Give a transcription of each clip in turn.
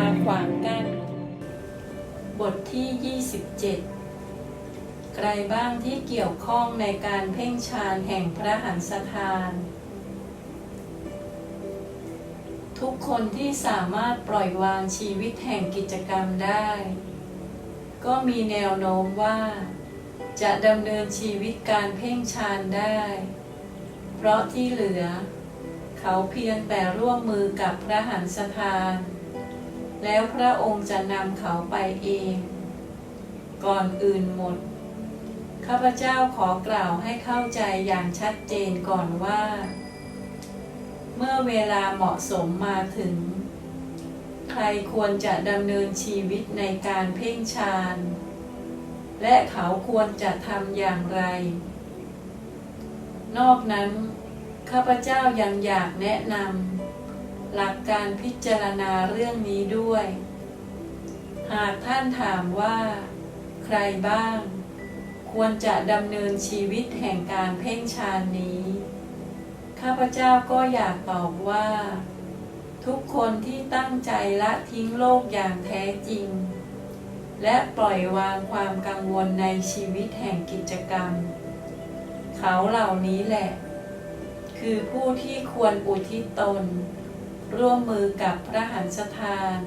าขวางกั้นบทที่ 27 ใครบ้างที่เกี่ยวข้องในการเพ่งฌานแห่งพระหันสถาน ทุกคนที่สามารถปล่อยวางชีวิตแห่งกิจกรรมได้ ก็มีแนวโน้มว่า จะดำเนินชีวิตการเพ่งฌานได้ เพราะที่เหลือ เขาเพียงแต่ร่วมมือกับพระหันสถาน แล้วพระองค์จะนำเขาไปเอง ก่อนอื่นหมด ข้าพเจ้าขอกล่าวให้เข้าใจอย่างชัดเจนก่อนว่า เมื่อเวลาเหมาะสมมาถึง ใครควรจะดำเนินชีวิตในการเพ่งฌานและเขาควรจะทำอย่างไร นอกนั้น ข้าพเจ้ายังอยากแนะนำ หลักการพิจารณาเรื่องนี้ด้วย หากท่านถามว่า ใครบ้าง ควรจะดำเนินชีวิตแห่งการเพ่งฌานนี้ ข้าพเจ้าก็อยากตอบว่า ทุกคนที่ตั้งใจละทิ้งโลกอย่างแท้จริง และปล่อยวางความกังวลในชีวิตแห่งกิจกรรม เขาเหล่านี้แหละ คือผู้ที่ควรอุทิศตน ร่วมมือกับพระหันสถาน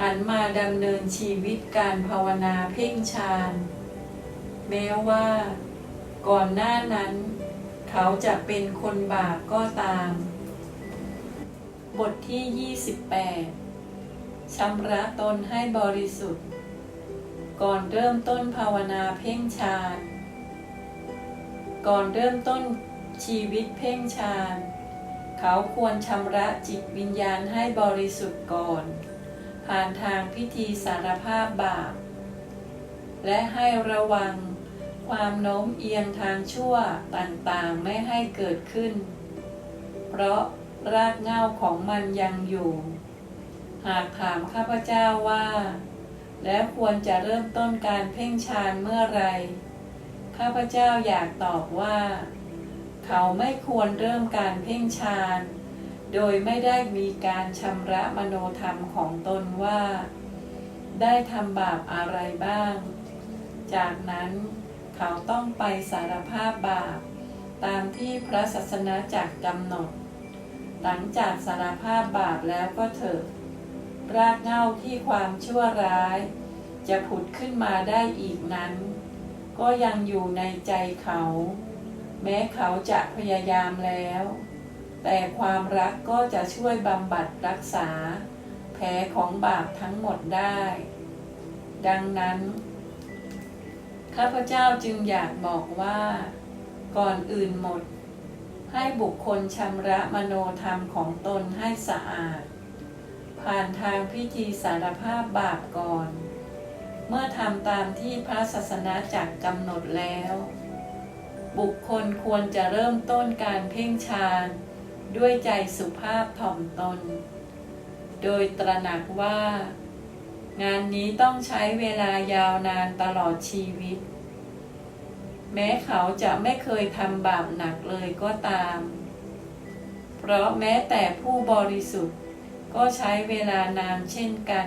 หันมาดำเนินชีวิตการภาวนาเพ่งฌานแม้ว่า ก่อนหน้านั้น เขาจะเป็นคนบาปก็ตาม บทที่ 28ชำระตนให้บริสุทธิ์ ก่อนเริ่มต้นภาวนาเพ่งฌานก่อนเริ่มต้นชีวิตเพ่งฌาน เขาควรชำระจิตวิญญาณให้บริสุทธิ์ก่อน ผ่านทางพิธีสารภาพบาป และให้ระวังความโน้มเอียงทางชั่วต่างๆไม่ให้เกิดขึ้น เพราะรากเหง้าของมันยังอยู่ หากถามข้าพเจ้าว่า แล้วควรจะเริ่มต้นการเพ่งฌานเมื่อไร ข้าพเจ้าอยากตอบว่า เขาไม่ควรเริ่มการเพ่งฌาน โดยไม่ได้มีการชำระมโนธรรมของตนว่า ได้ทำบาปอะไรบ้าง จากนั้นเขาต้องไปสารภาพบาป ตามที่พระศาสนาจักรกำหนด หลังจากสารภาพบาปแล้วก็เถิดรากเหง้าที่ความชั่วร้าย จะผุดขึ้นมาได้อีกนั้น ก็ยังอยู่ในใจเขา ม้เขาจะพยายามแล้ว แต่ความรักก็จะช่วยบำบัดรักษา แผลของบาปทั้งหมดได้ ดังนั้น ข้าพเจ้าจึงอยากบอกว่า ก่อนอื่นหมด ให้บุคคลชำระมโนธรรมของตนให้สะอาด ผ่านทางพิธีสารภาพบาปก่อน เมื่อทำตามที่พระศาสนาจักกำหนดแล้ว บุคคลควรจะเริ่มต้นการเพ่งฌานด้วยใจสุภาพถ่อมตน โดยตระหนักว่า งานนี้ต้องใช้เวลายาวนานตลอดชีวิต แม้เขาจะไม่เคยทำบาปหนักเลยก็ตาม เพราะแม้แต่ผู้บริสุทธิ์ก็ใช้เวลานานเช่นกัน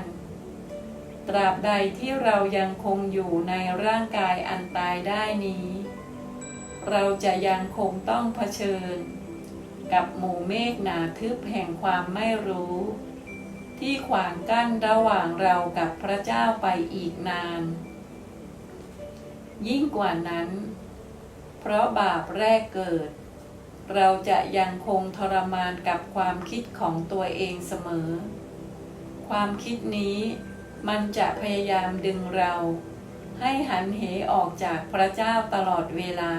ตราบใดที่เรายังคงอยู่ในร่างกายอันตายได้นี้ เราจะยังคงต้องเผชิญ กับหมู่เมฆหนาทึบแห่งความไม่รู้ ที่ขวางกั้นระหว่างเรากับพระเจ้าไปอีกนาน ยิ่งกว่านั้น เพราะบาปแรกเกิด เราจะยังคงทรมานกับความคิดของตัวเองเสมอ ความคิดนี้มันจะพยายามดึงเราให้หันเหออกจากพระเจ้าตลอดเวลา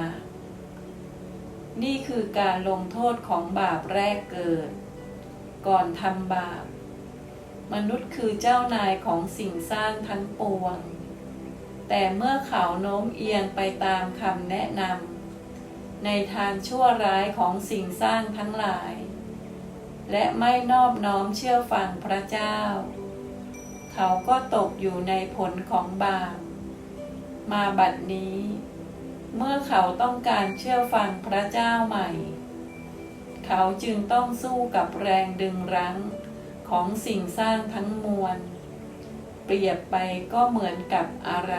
นี่คือการลงโทษของบาปแรกเกิด ก่อนทำบาป มนุษย์คือเจ้านายของสิ่งสร้างทั้งปวง แต่เมื่อเขาโน้มเอียงไปตามคำแนะนำในทางชั่วร้ายของสิ่งสร้างทั้งหลาย และไม่นอบน้อมเชื่อฟังพระเจ้า เขาก็ตกอยู่ในผลของบาปมาบัดนี้ เมื่อเขาต้องการเชื่อฟังพระเจ้าใหม่ เขาจึงต้องสู้กับแรงดึงรั้งของสิ่งสร้างทั้งมวล เปรียบไปก็เหมือนกับอะไร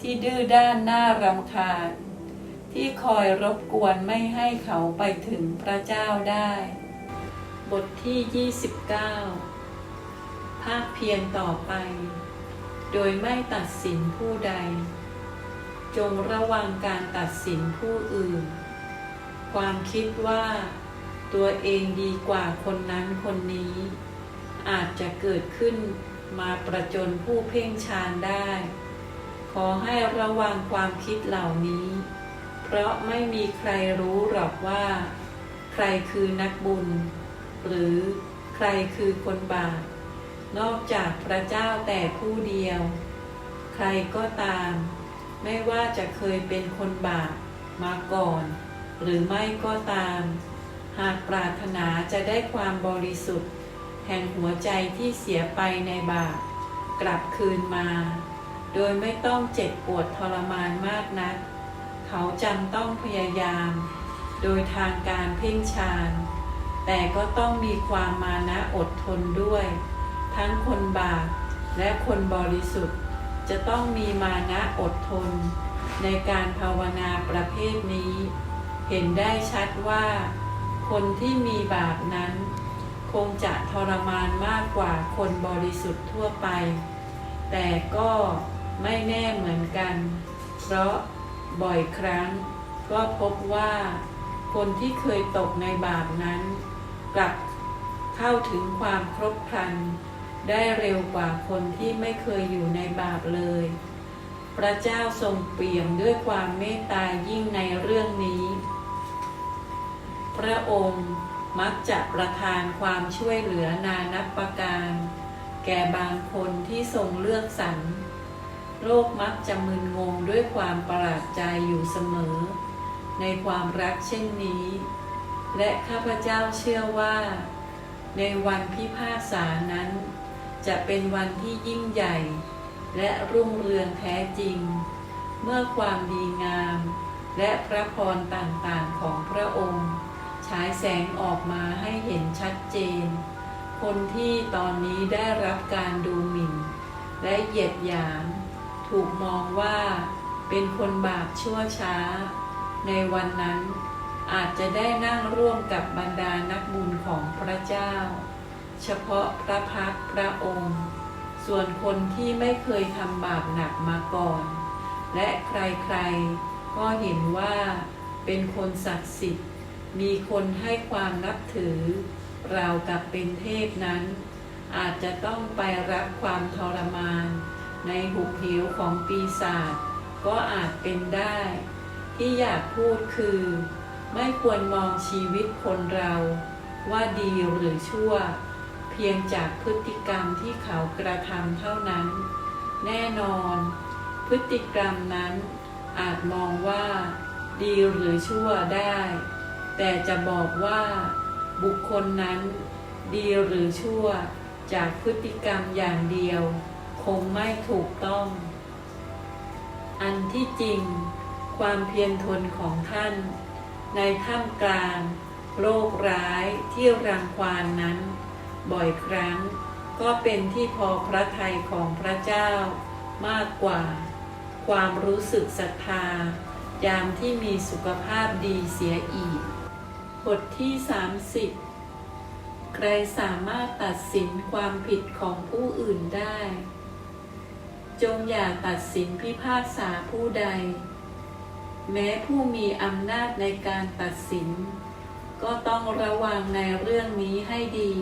ที่ดื้อด้านน่ารำคาญ ที่คอยรบกวนไม่ให้เขาไปถึงพระเจ้าได้ บทที่ 29 ภาคเพียรต่อไป โดยไม่ตัดสินผู้ใด จงระวังการตัดสินผู้อื่น ความคิดว่าตัวเองดีกว่าคนนั้นคนนี้ อาจจะเกิดขึ้นมาประจนผู้เพ่งฌานได้ ขอให้ระวังความคิดเหล่านี้ เพราะไม่มีใครรู้หรอกว่า ใครคือนักบุญ หรือใครคือคนบาปนอกจากพระเจ้าแต่ผู้เดียว ใครก็ตาม ไม่ว่าจะเคยเป็นคนบาปมาก่อน หรือไม่ก็ตาม หากปรารถนาจะได้ความบริสุทธิ์ แห่งหัวใจที่เสียไปในบาปกลับคืนมา โดยไม่ต้องเจ็บปวดทรมานมากนัก เขาจำต้องพยายาม โดยทางการเพ่งฌานแต่ก็ต้องมีความมานะอดทนด้วย ทั้งคนบาปและคนบริสุทธิ์ จะต้องมีมานะอดทน ในการภาวนาประเภทนี้ เห็นได้ชัดว่า คนที่มีบาปนั้น คงจะทรมานมากกว่าคนบริสุทธิ์ทั่วไป แต่ก็ไม่แน่เหมือนกัน เพราะบ่อยครั้ง ก็พบว่า คนที่เคยตกในบาปนั้น กลับเข้าถึงความครบครัน ได้เร็วกว่าคนที่ไม่เคยอยู่ในบาปเลย พระเจ้าทรงเปี่ยมด้วยความเมตตายิ่งในเรื่องนี้ พระองค์มักจะประทานความช่วยเหลือนานับประการ แก่บางคนที่ทรงเลือกสรรโลกมักจะมึนงงด้วยความประหลาดใจอยู่เสมอ ในความรักเช่นนี้ และข้าพเจ้าเชื่อว่า ในวันพิพากษานั้น จะเป็นวันที่ยิ่งใหญ่ และรุ่งเรืองแท้จริง เมื่อความดีงาม และพระพรต่างๆของพระองค์ฉายแสงออกมาให้เห็นชัดเจน คนที่ตอนนี้ได้รับการดูหมิ่น และเหยียดหยาม ถูกมองว่าเป็นคนบาปชั่วช้า ในวันนั้นอาจจะได้นั่งร่วมกับบรรดานักบุญของพระเจ้า เฉพาะพระพักตร์พระองค์ ส่วนคนที่ไม่เคยทำบาปหนักมาก่อน และใครๆก็เห็นว่าเป็นคนศักดิ์สิทธิ์ มีคนให้ความนับถือ ราวกับเป็นเทพนั้น อาจจะต้องไปรับความทรมาน ในหุบเหวของปีศาจก็อาจเป็นได้ ที่อยากพูดคือ ไม่ควรมองชีวิตคนเรา ว่าดีหรือชั่ว เพียงจากพฤติกรรมที่เขากระทำเท่านั้น แน่นอน พฤติกรรมนั้นอาจมองว่า ดีหรือชั่วได้ แต่จะบอกว่า บุคคลนั้น ดีหรือชั่ว จากพฤติกรรมอย่างเดียว คงไม่ถูกต้อง อันที่จริง ความเพียรทนของท่าน ในท่ามกลางโรคร้ายที่รังควานนั้น บ่อยครั้ง ก็เป็นที่พอพระทัยของพระเจ้ามากกว่า ความรู้สึกศรัทธายามที่มีสุขภาพดีเสียอีก บทที่ 30 ใครสามารถตัดสินความผิดของผู้อื่นได้ จงอย่าตัดสินพิพากษาผู้ใด แม้ผู้มีอำนาจในการตัดสิน ก็ต้องระวังในเรื่องนี้ให้ดี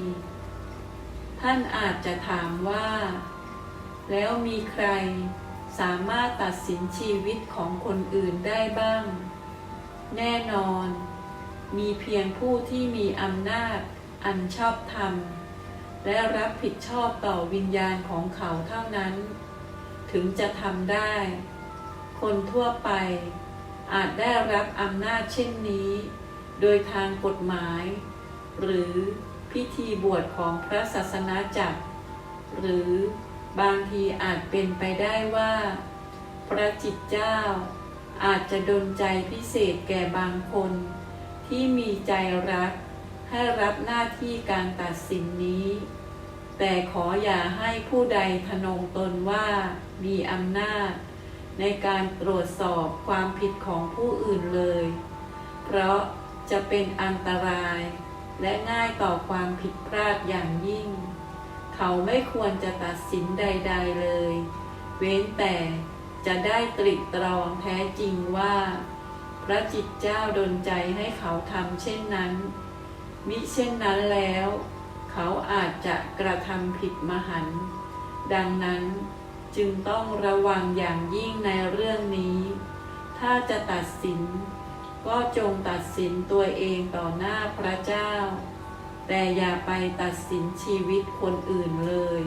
ท่านอาจจะถามว่า แล้วมีใครสามารถตัดสินชีวิตของคนอื่นได้บ้าง แน่นอน มีเพียงผู้ที่มีอำนาจอันชอบธรรม และรับผิดชอบต่อวิญญาณของเขาเท่านั้น ถึงจะทำได้ คนทั่วไปอาจได้รับอำนาจเช่นนี้ โดยทางกฎหมาย หรือ พิธีบวชของพระศาสนาจักร หรือบางทีอาจเป็นไปได้ว่า พระจิตเจ้า อาจจะดลใจพิเศษแก่บางคน ที่มีใจรัก ให้รับหน้าที่การตัดสินนี้ แต่ขออย่าให้ผู้ใดทนงตนว่ามีอำนาจ ในการตรวจสอบความผิดของผู้อื่นเลย เพราะจะเป็นอันตราย และง่ายต่อความผิดพลาดอย่างยิ่ง เขาไม่ควรจะตัดสินใด ๆเลย เว้นแต่จะได้ตริตรองแท้จริงว่า พระจิตเจ้าดลใจให้เขาทำเช่นนั้น มิเช่นนั้นแล้ว เขาอาจจะกระทำผิดมหันต์ดังนั้นจึงต้องระวังอย่างยิ่งในเรื่องนี้ ถ้าจะตัดสิน ก็จงตัดสินตัวเองต่อหน้าพระเจ้า แต่อย่าไปตัดสินชีวิตคนอื่นเลย